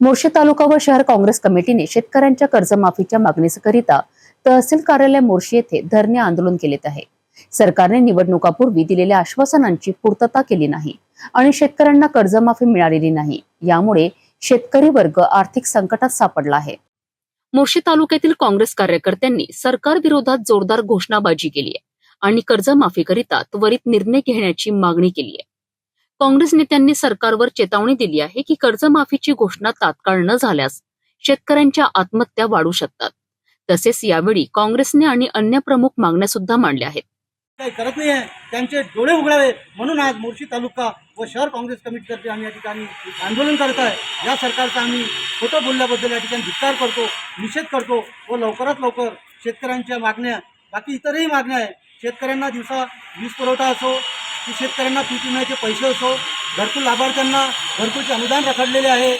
मोर्शी तालुका व शहर काँग्रेस कमिटीने शेतकऱ्यांच्या कर्जमाफीच्या मागणीकरिता तहसील कार्यालय मोर्शी येथे धरणे आंदोलन केलेत आहे. सरकारने निवडणुकापूर्वी दिलेल्या आश्वासनांची पूर्तता केली नाही आणि शेतकऱ्यांना कर्जमाफी मिळालेली नाही. यामुळे शेतकरी वर्ग आर्थिक संकटात सापडला आहे. मोर्शी तालुक्यातील काँग्रेस कार्यकर्त्यांनी सरकार विरोधात जोरदार घोषणाबाजी केली आहे आणि कर्जमाफीकरिता त्वरित निर्णय घेण्याची मागणी केली आहे. काँग्रेस नेत्यांनी सरकारवर चेतावणी दिली आहे की कर्जमाफीची घोषणा तात्काळ न झाल्यास शेतकऱ्यांच्या आत्महत्या वाढू शकतात. तसेच यावेळी काँग्रेसने आणि अन्य प्रमुख मागण्या सुद्धा मांडल्या आहेत. काही करत नाही आहे त्यांचे डोळे उघडावे. म्हणून आज मोर्शी तालुका व शहर काँग्रेस कमिटीतर्फे आम्ही या ठिकाणी आंदोलन करत आहे. या सरकारचा आम्ही खोटं बोलल्याबद्दल या ठिकाणी धिक्कार करतो निषेध करतो व लवकरात लवकर शेतकऱ्यांच्या मागण्या बाकी इतरही मागण्या आहे शेतकऱ्यांना दिवसा वीज पुरवठा असो की शेतकऱ्यांना पीक विम्याचे पैसे असो घरकुल लाभार्थ्यांना घरकुलचे अनुदान रखडलेले आहे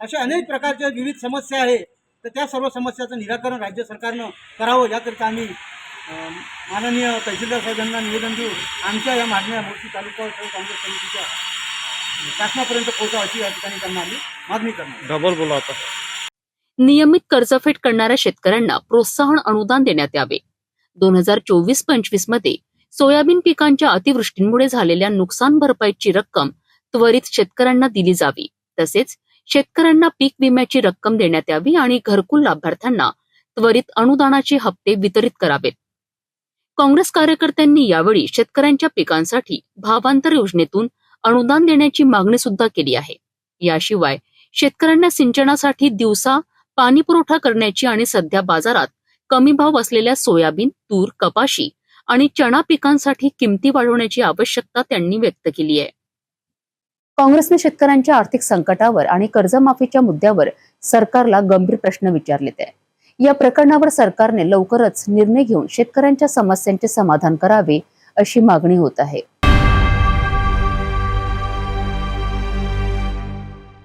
अशा अनेक प्रकारच्या विविध समस्या आहे. तर त्या सर्व समस्याचं निराकरण राज्य सरकारनं करावं याकरिता आम्ही माननीय तहसीलदार साहेबांना निवेदन देऊ आमच्या या मागण्या मोठी तालुका काँग्रेस समितीच्या शासनापर्यंत पोहोचावं अशी या ठिकाणी त्यांना आम्ही मागणी करणार डबल बोला आता. नियमित कर्जफेड करणाऱ्या शेतकऱ्यांना प्रोत्साहन अनुदान देण्यात यावे. दोन हजार चोवीस पंचवीसमध्ये सोयाबीन पिकांच्या अतिवृष्टींमुळे झालेल्या नुकसान भरपाईची रक्कम त्वरित शेतकऱ्यांना दिली जावी. तसेच शेतकऱ्यांना पीक विम्याची रक्कम देण्यात यावी आणि घरकुल लाभार्थ्यांना त्वरित अनुदानाचे हप्ते वितरित करावेत. काँग्रेस कार्यकर्त्यांनी यावेळी शेतकऱ्यांच्या पिकांसाठी भावांतर योजनेतून अनुदान देण्याची मागणी सुद्धा केली आहे. याशिवाय शेतकऱ्यांना सिंचनासाठी दिवसा पाणी पुरवठा करण्याची आणि सध्या बाजारात कमी भाव असलेल्या सोयाबीन तूर कपाशी आणि चणा पिकांसाठी किमती वाढवण्याची आवश्यकता त्यांनी व्यक्त केली आहे. काँग्रेसने शेतकऱ्यांच्या आर्थिक संकटावर आणि कर्जमाफीच्या मुद्द्यावर सरकारला गंभीर प्रश्न विचारलेत आहे. या प्रकरणावर सरकारने लवकरच निर्णय घेऊन शेतकऱ्यांच्या समस्यांचे समाधान करावे अशी मागणी होत आहे.